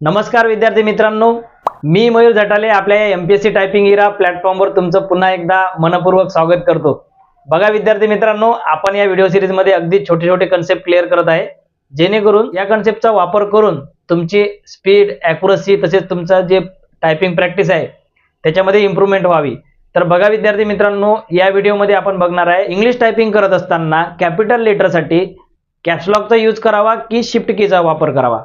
नमस्कार विद्यार्थी मित्रांनो. मी मयूर झटाले आपल्या या M P S C typing era प्लॅटफॉर्मवर तुमचं पुन्हा एकदा मनपूर्वक स्वागत करतो. बघा विद्यार्थी मित्रांनो आपण या व्हिडिओ सिरीजमध्ये अगदी छोटे छोटे कन्सेप्ट क्लिअर करत आहे. जेणेकरून या कन्सेप्टचा वापर करून तुमची स्पीड ॲक्युरसी तसेच तुमचा जे टायपिंग प्रॅक्टिस आहे त्याच्यामध्ये इम्प्रूव्हमेंट व्हावी. तर बघा विद्यार्थी मित्रांनो या व्हिडिओमध्ये आपण बघणार आहे इंग्लिश टायपिंग करत असताना कॅपिटल लेटरसाठी कॅप्सलॉकचा यूज करावा की शिफ्ट कीचा वापर करावा?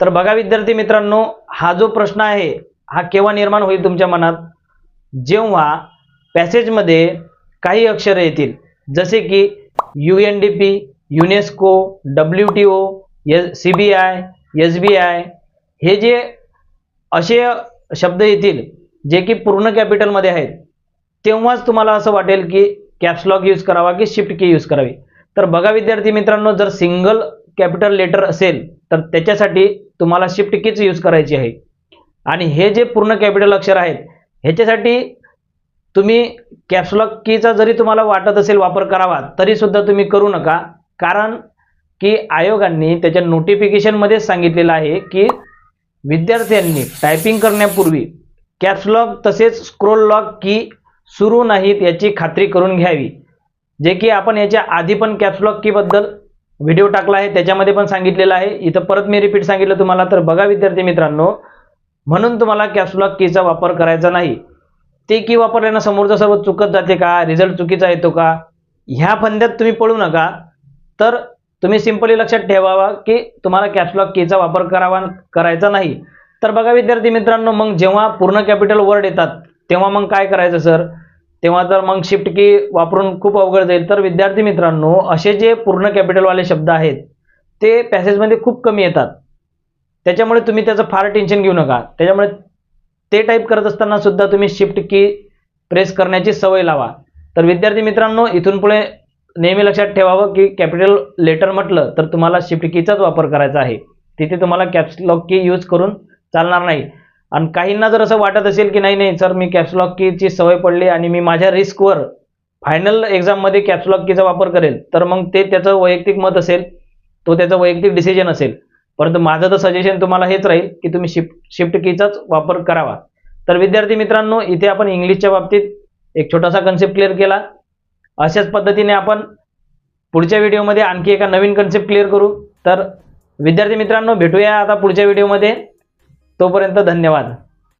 तर बघा विद्यार्थी मित्रांनो हा जो प्रश्न आहे हा केव्हा निर्माण होईल तुमच्या मनात? जेव्हा पॅसेजमध्ये काही अक्षरं येतील जसे की U N D P UNESCO W T O S C B I S B I हे जे असे शब्द येतील जे की पूर्ण कॅपिटलमध्ये आहेत तेव्हाच तुम्हाला असं वाटेल की कॅप्सलॉग यूज करावा की शिफ्ट की यूज करावी. तर बघा विद्यार्थी मित्रांनो जर सिंगल कॅपिटल लेटर असेल तर त्याच्यासाठी तुम्हाला शिफ्ट कीच यूज करायची आहे. आणि हे जे पूर्ण कॅपिटल अक्षर आहेत ह्याच्यासाठी तुम्ही कॅप्सलॉक कीचा जरी तुम्हाला वाटत असेल वापर करावा तरीसुद्धा तुम्ही करू नका. कारण की आयोगांनी त्याच्या नोटिफिकेशनमध्येच सांगितलेलं आहे की विद्यार्थ्यांनी टायपिंग करण्यापूर्वी कॅप्सलॉक तसेच स्क्रोल लॉक की सुरू नाहीत याची खात्री करून घ्यावी. जे की आपण याच्या आधी पण कॅप्सलॉक कीबद्दल व्हिडिओ टाकला आहे त्याच्यामध्ये पण सांगितलेलं आहे. इथं परत मी रिपीट सांगितलं तुम्हाला तर बघा विद्यार्थी मित्रांनो म्हणून तुम्हाला कॅप्सलॉक कीचा वापर करायचा नाही. ते की वापरल्यानं समोरचं सर्व चुकत जाते का? रिझल्ट चुकीचा येतो का? ह्या फंद्यात तुम्ही पळू नका. तर तुम्ही सिंपली लक्षात ठेवावा की तुम्हाला कॅप्सलॉक कीचा वापर करावा करायचा नाही. तर बघा विद्यार्थी मित्रांनो मग जेव्हा पूर्ण कॅपिटल वर्ड येतात तेव्हा मग काय करायचं सर तेव्हा तर मग शिफ्ट की वापरून खूप अवघड जाईल. तर विद्यार्थी मित्रांनो असे जे पूर्ण कॅपिटलवाले शब्द आहेत ते पॅसेजमध्ये खूप कमी येतात. त्याच्यामुळे तुम्ही त्याचं फार टेन्शन घेऊ नका. त्याच्यामुळे ते टाईप करत असताना सुद्धा तुम्ही शिफ्ट की प्रेस करण्याची सवय लावा. तर विद्यार्थी मित्रांनो इथून पुढे नेहमी लक्षात ठेवावं की कॅपिटल लेटर म्हटलं तर तुम्हाला शिफ्ट कीचाच वापर करायचा आहे. तिथे तुम्हाला कॅप्सलॉक की यूज करून चालणार नाही. आणि काहींना जर असं वाटत असेल की नाही नाही सर मी कॅप्सलॉक कीची सवय पडली आणि मी माझ्या रिस्कवर फायनल एक्झाममध्ये कॅप्सलॉक कीचा वापर करेल तर मग ते त्याचं वैयक्तिक मत असेल तो त्याचं वैयक्तिक डिसिजन असेल. परंतु माझं तर सजेशन तुम्हाला हेच राहील की तुम्ही शिफ्ट शिफ्ट कीचाच वापर करावा. तर विद्यार्थी मित्रांनो इथे आपण इंग्लिशच्या बाबतीत एक छोटासा कन्सेप्ट क्लिअर केला. अशाच पद्धतीने आपण पुढच्या व्हिडिओमध्ये आणखी एका नवीन कन्सेप्ट क्लिअर करू. तर विद्यार्थी मित्रांनो भेटूया आता पुढच्या व्हिडिओमध्ये तोपर्यंत धन्यवाद.